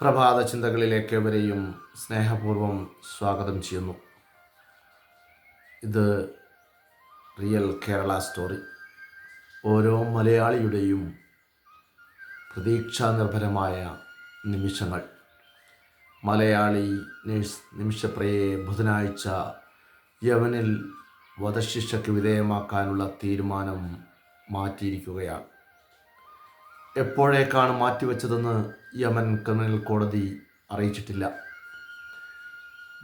പ്രഭാത ചിന്തകളിലേക്ക് വരെയും സ്നേഹപൂർവം സ്വാഗതം ചെയ്യുന്നു. ഇത് റിയൽ കേരള സ്റ്റോറി. ഓരോ മലയാളിയുടെയും പ്രതീക്ഷാനിർഭരമായ നിമിഷങ്ങൾ. മലയാളി നേഴ്സ് നിമിഷപ്രിയയെ ബുധനാഴ്ച യവനിൽ വധശിക്ഷയ്ക്ക് വിധേയമാക്കാനുള്ള തീരുമാനം മാറ്റിയിരിക്കുകയാണ്. എപ്പോഴേക്കാണ് മാറ്റിവെച്ചതെന്ന് യമൻ ക്രിമിനൽ കോടതി അറിയിച്ചിട്ടില്ല.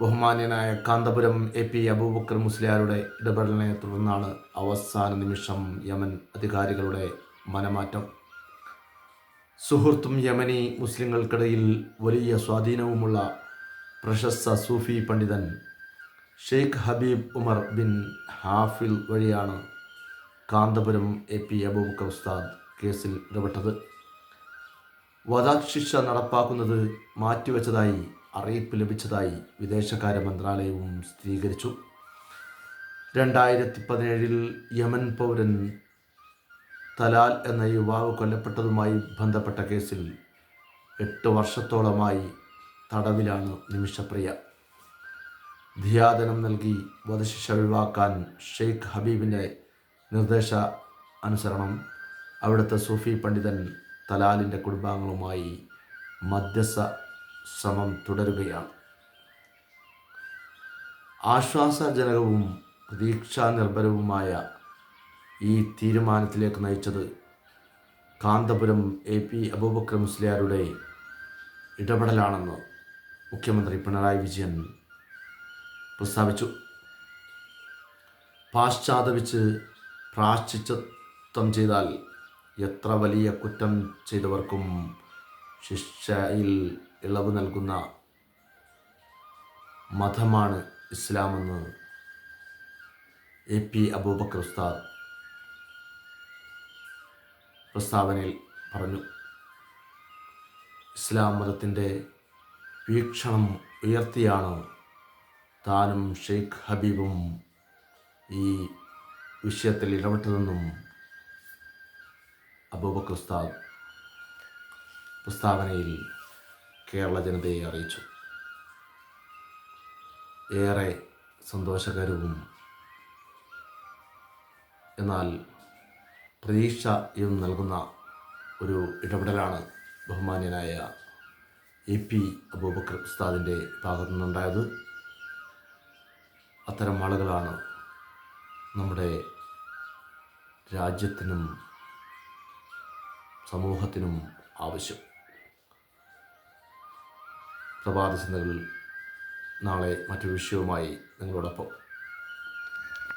ബഹുമാന്യനായ കാന്തപുരം എ പി അബൂബക്കർ മുസ്ലിയാരുടെ ഇടപെടലിനെ തുടർന്നാണ് അവസാന നിമിഷം യമൻ അധികാരികളുടെ മനമാറ്റം. സുഹൃത്തും യമനി മുസ്ലിങ്ങൾക്കിടയിൽ വലിയ സ്വാധീനവുമുള്ള പ്രശസ്ത സൂഫി പണ്ഡിതൻ ഷെയ്ഖ് ഹബീബ് ഉമർ ബിൻ ഹാഫിൽ വഴിയാണ് കാന്തപുരം എ പി അബൂബക്കർ ഉസ്താദ് കേസിൽ ഇടപെട്ടത്. വധശിക്ഷ നടപ്പാക്കുന്നത് മാറ്റിവെച്ചതായി അറിയിപ്പ് ലഭിച്ചതായി വിദേശകാര്യ മന്ത്രാലയവും സ്ഥിരീകരിച്ചു. രണ്ടായിരത്തി പതിനേഴിൽ യമൻ പൗരൻ തലാൽ എന്ന യുവാവ് കൊല്ലപ്പെട്ടതുമായി ബന്ധപ്പെട്ട കേസിൽ എട്ട് വർഷത്തോളമായി തടവിലാണ് നിമിഷപ്രിയ. ധിയാദനം നൽകി വധശിക്ഷ ഒഴിവാക്കാൻ ഷെയ്ഖ് ഹബീബിന്റെ നിർദ്ദേശ അനുസരണം അവിടുത്തെ സൂഫി പണ്ഡിതൻ തലാലിന്റെ കുടുംബാംഗങ്ങളുമായി മധ്യസ്ഥ ശ്രമം തുടരുകയാണ്. ആശ്വാസജനകവും പ്രതീക്ഷാനിർഭരവുമായ ഈ തീരുമാനത്തിലേക്ക് നയിച്ചത് കാന്തപുരം എ പി അബൂബക്കർ മുസ്ലിയാരുടെ ഇടപെടലാണെന്ന് മുഖ്യമന്ത്രി പിണറായി വിജയൻ പ്രസ്താവിച്ചു. പാശ്ചാത്തപിച്ച് പ്രാശ്ചിത്വം ചെയ്താൽ എത്ര വലിയ കുറ്റം ചെയ്തവർക്കും ശിക്ഷയിൽ ഇളവ് നൽകുന്ന മതമാണ് ഇസ്ലാമെന്ന് എ പി അബൂബക്കർ ഉസ്താദ് പ്രസ്താവനയിൽ പറഞ്ഞു. ഇസ്ലാം മതത്തിന്റെ വീക്ഷണം ഉയർത്തിയാണ് താനും ഷെയ്ഖ് ഹബീബും ഈ വിഷയത്തിൽ ഇടപെട്ടതെന്നും അബൂബക്കർ ഉസ്താദ് പ്രസ്താവനയിൽ കേരള ജനതയെ അറിയിച്ചു. ഏറെ സന്തോഷകരവും എന്നാൽ പ്രതീക്ഷയും നൽകുന്ന ഒരു ഇടപെടലാണ് ബഹുമാന്യനായ എ പി അബൂബക്കർ ഉസ്താദിന്റെ ഭാഗത്തു നിന്നുണ്ടായത് അത്തരം ആളുകളാണ് നമ്മുടെ രാജ്യത്തിനും സമൂഹത്തിനും ആവശ്യം. പ്രഭാത ചിന്തകളിൽ നാളെ മറ്റൊരു വിഷയവുമായി നിങ്ങളോടൊപ്പം.